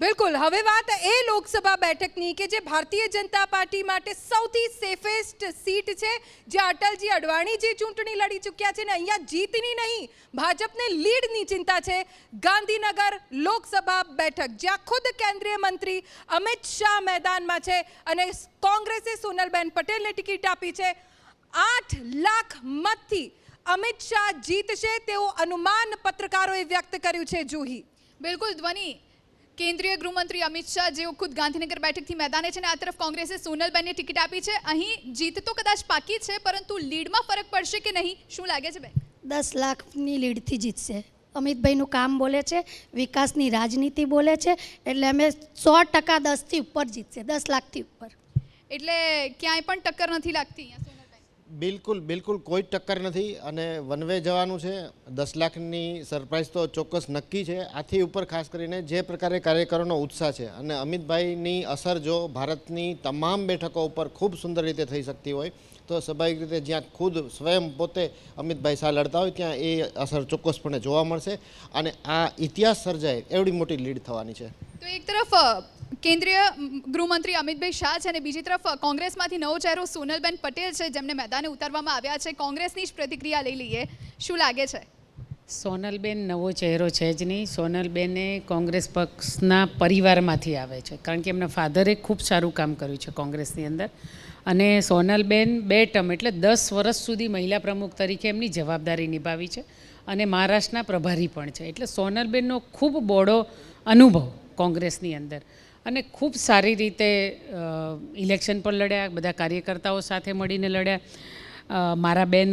બિલકુલ. હવે વાત એ લોકસભા બેઠકની કે જે ભારતીય જનતા પાર્ટી માટે સૌથી સેફેસ્ટ સીટ છે, જે અટલજી અડવાણીજી ચૂંટણી લડી ચૂક્યા છે ને અહીંયા જીતની નહીં, ભાજપને લીડની ચિંતા છે. ગાંધીનગર લોકસભા બેઠક, જ્યાં ખુદ કેન્દ્રીય મંત્રી અમિત શાહ મેદાનમાં છે અને કોંગ્રેસે સોનલબેન પટેલને ટિકિટ આપી છે. આઠ લાખ મતથી અમિત શાહ જીતશે તેવું અનુમાન પત્રકારોએ વ્યક્ત કર્યું છે, જુહી. બિલકુલ ધ્વનિ કેન્દ્રીય ગૃહમંત્રી અમિત શાહ જેઓ ખુદ ગાંધીનગર બેઠકથી મેદાને છે અને આ તરફ કોંગ્રેસે સોનલબેનને ટિકિટ આપી છે. અહીં જીત તો કદાચ પાકી છે પરંતુ લીડમાં ફરક પડશે કે નહીં? શું લાગે છે બેન? દસ લાખની લીડથી જીતશે. અમિતભાઈનું કામ બોલે છે વિકાસની રાજનીતિ બોલે છે એટલે અમે સો ટકા દસથી ઉપર જીતશે દસ લાખથી ઉપર. એટલે ક્યાંય પણ ટક્કર નથી લાગતી અહીંયા બિલકુલ બિલકુલ કોઈ ટક્કર નથી અને વન વે જવાનું છે. દસ લાખની સરપ્રાઈઝ તો ચોક્કસ નક્કી છે. આથી ઉપર ખાસ કરીને જે પ્રકારે કાર્યકરોનો ઉત્સાહ છે અને અમિતભાઈની અસર જો ભારતની તમામ બેઠકો ઉપર ખૂબ સુંદર રીતે થઈ શકતી હોય, તો સ્વાભાવિક રીતે જ્યાં ખુદ સ્વયં પોતે અમિતભાઈ શાહ લડતા હોય ત્યાં એ અસર ચોક્કસપણે જોવા મળશે અને આ ઇતિહાસ સર્જાય એવડી મોટી લીડ થવાની છે. તો એક તરફ કેન્દ્રીય ગૃહમંત્રી અમિતભાઈ શાહ છે અને બીજી તરફ કોંગ્રેસમાંથી નવો ચહેરો સોનલબેન પટેલ છે, જેમને મેદાને ઉતારવામાં આવ્યા છે. કોંગ્રેસની જ પ્રતિક્રિયા લઈ લઈએ. શું લાગે છે? સોનલબેન નવો ચહેરો છે જ નહીં. સોનલબેને કોંગ્રેસ પક્ષના પરિવારમાંથી આવે છે. કારણ કે એમના ફાધરે ખૂબ સારું કામ કર્યું છે કોંગ્રેસની અંદર. અને સોનલબેન બે ટર્મ એટલે દસ વર્ષ સુધી મહિલા પ્રમુખ તરીકે એમની જવાબદારી નિભાવી છે અને મહારાષ્ટ્રના પ્રભારી પણ છે. એટલે સોનલબેનનો ખૂબ બોડો અનુભવ કોંગ્રેસની અંદર. અને ખૂબ સારી રીતે ઇલેક્શન પણ લડ્યા, બધા કાર્યકર્તાઓ સાથે મળીને લડ્યા. મારા બેન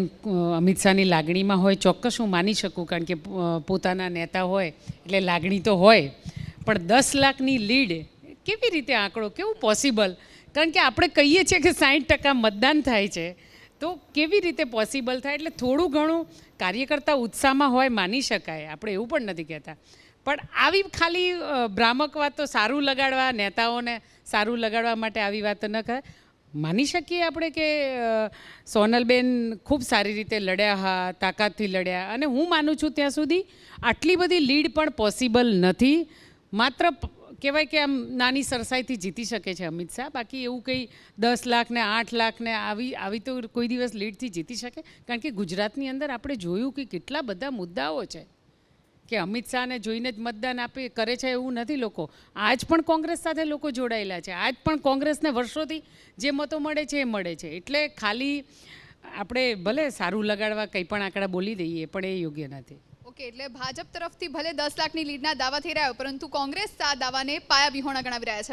અમિત શાહની લાગણીમાં હોય, ચોક્કસ હું માની શકું, કારણ કે પોતાના નેતા હોય, એટલે લાગણી તો હોય. પણ દસ લાખની લીડ કેવી રીતે આંકડો? કેવું પોસિબલ? કારણ કે આપણે કહીએ છીએ કે સાઠ ટકા મતદાન થાય છે. તો કેવી રીતે પોસિબલ થાય? એટલે થોડું ઘણું કાર્યકર્તા ઉત્સાહમાં હોય, માની શકાય. આપણે એવું પણ નથી કહેતા. પણ આવી ખાલી ભ્રામક વાત તો સારું લગાડવા, નેતાઓને સારું લગાડવા માટે આવી વાત ન કરે. માની શકીએ આપણે કે સોનલબેન ખૂબ સારી રીતે લડ્યા હા, તાકાતથી લડ્યા અને હું માનું છું ત્યાં સુધી આટલી બધી લીડ પણ પોસિબલ નથી. માત્ર કહેવાય કે આમ નાની સરસાઈથી જીતી શકે છે અમિત શાહ. બાકી એવું કંઈ દસ લાખ ને આઠ લાખ ને આવી આવી તો કોઈ દિવસ લીડથી જીતી શકે. કારણ કે ગુજરાતની અંદર આપણે જોયું કે કેટલા બધા મુદ્દાઓ છે. કે અમિત શાહને જોઈને જ મતદાન આપી, કરે છે એવું નથી લોકો. આજ પણ કોંગ્રેસ સાથે લોકો જોડાયેલા છે. આજ પણ કોંગ્રેસને વર્ષોથી જે મતો મળે છે એ મળે છે. એટલે ખાલી આપણે ભલે સારું લગાડવા કંઈ પણ આંકડા બોલી દઈએ, પણ એ યોગ્ય નથી. ઓકે, એટલે ભાજપ તરફથી ભલે દસ લાખની લીડના દાવા થઈ રહ્યા હોય, પરંતુ કોંગ્રેસ આ દાવાને પાયા વિહોણા ગણાવી રહ્યા છે.